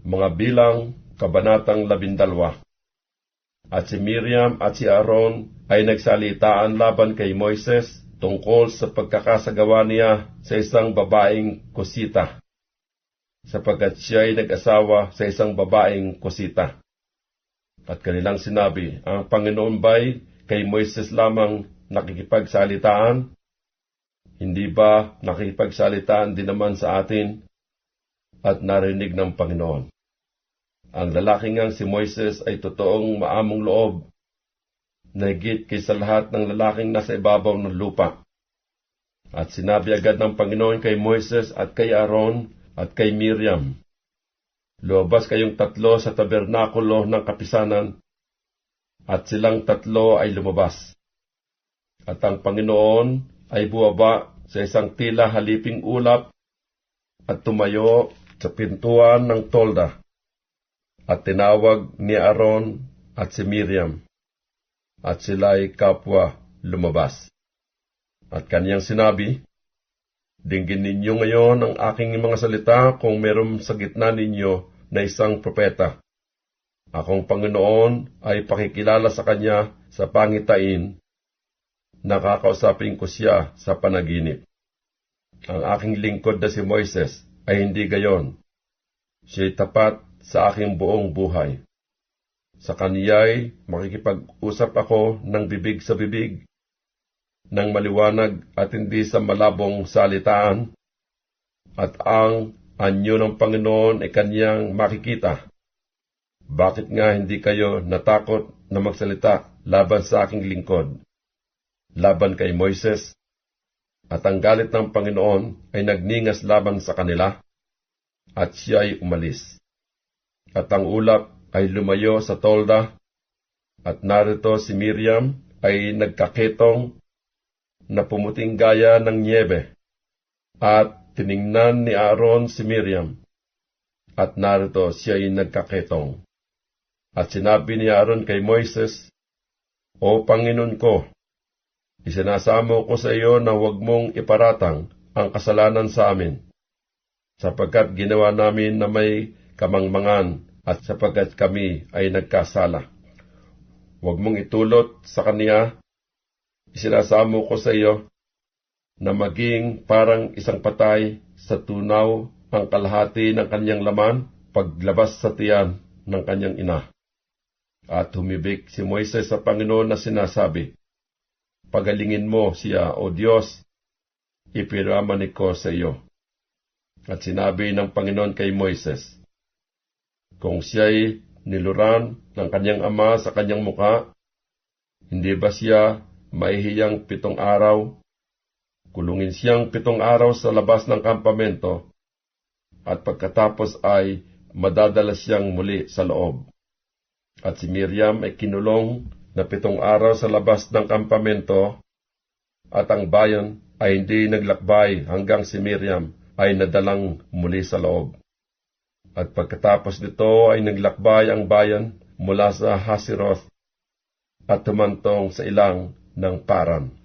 Mga bilang, Kabanatang Labindalwa At si Miriam at si Aaron ay nagsalitaan laban kay Moises tungkol sa pagkakasagawa niya sa isang babaeng kusita, sapagkat siya ay nag-asawa sa isang babaeng kusita. At kanilang sinabi, ang Panginoon ba'y kay Moises lamang nakikipagsalitaan? Hindi ba nakikipagsalitaan din naman sa atin at narinig ng Panginoon? Ang lalaking ngang si Moises ay totoong maamong loob, na higit kaysa lahat ng lalaking nasa ibabaw ng lupa. At sinabi agad ng Panginoon kay Moises at kay Aaron at kay Miriam, Luabas kayong tatlo sa tabernakulo ng kapisanan, at silang tatlo ay lumabas. At ang Panginoon ay buwaba sa isang tila haliping ulap at tumayo sa pintuan ng tolda at tinawag ni Aaron at si Miriam, at sila ay kapwa lumabas. At kanyang sinabi, Dinggin ninyo ngayon ang aking mga salita kung meron sa gitna ninyo na isang propeta. Akong Panginoon ay pakikilala sa kanya sa pangitain. Nakakausapin ko siya sa panaginip. Ang aking lingkod na si Moises ay hindi gayon. Siya'y tapat sa aking buong buhay. Sa kaniya'y makikipag-usap ako ng bibig sa bibig, ng maliwanag at hindi sa malabong salitaan, at ang anyo ng Panginoon ay kaniyang makikita. Bakit nga hindi kayo natakot na magsalita laban sa aking lingkod? Laban kay Moises? At ang galit ng Panginoon ay nagningas laban sa kanila, at siya ay umalis at ang ulap ay lumayo sa tolda, at narito si Miriam ay nagkaketong na pumuting gaya ng niebe, at tiningnan ni Aaron si Miriam, at narito siya ay nagkaketong. At sinabi ni Aaron kay Moises, O Panginoon ko, isinasamo ko sa iyo na huwag mong iparatang ang kasalanan sa amin, sapagkat ginawa namin na may kamangmangan at sapagkat kami ay nagkasala. Huwag mong itulot sa kaniya, isinasamo ko sa iyo, na maging parang isang patay sa tunaw ang kalahati ng kanyang laman paglabas sa tiyan ng kanyang ina. At humibik si Moises sa Panginoon na sinasabi, Pagalingin mo siya, O Diyos, ipiraman ko sa iyo. At sinabi ng Panginoon kay Moises, kung siya'y niluran ng kanyang ama sa kanyang muka, hindi ba siya maihiyang pitong araw? Kulungin siyang pitong araw sa labas ng kampamento, at pagkatapos ay madadala siyang muli sa loob. At si Miriam ay kinulong na pitong araw sa labas ng kampamento, at ang bayan ay hindi naglakbay hanggang si Miriam ay nadalang muli sa loob. At pagkatapos nito ay naglakbay ang bayan mula sa Hasiroth at tumantong sa ilang ng Paran.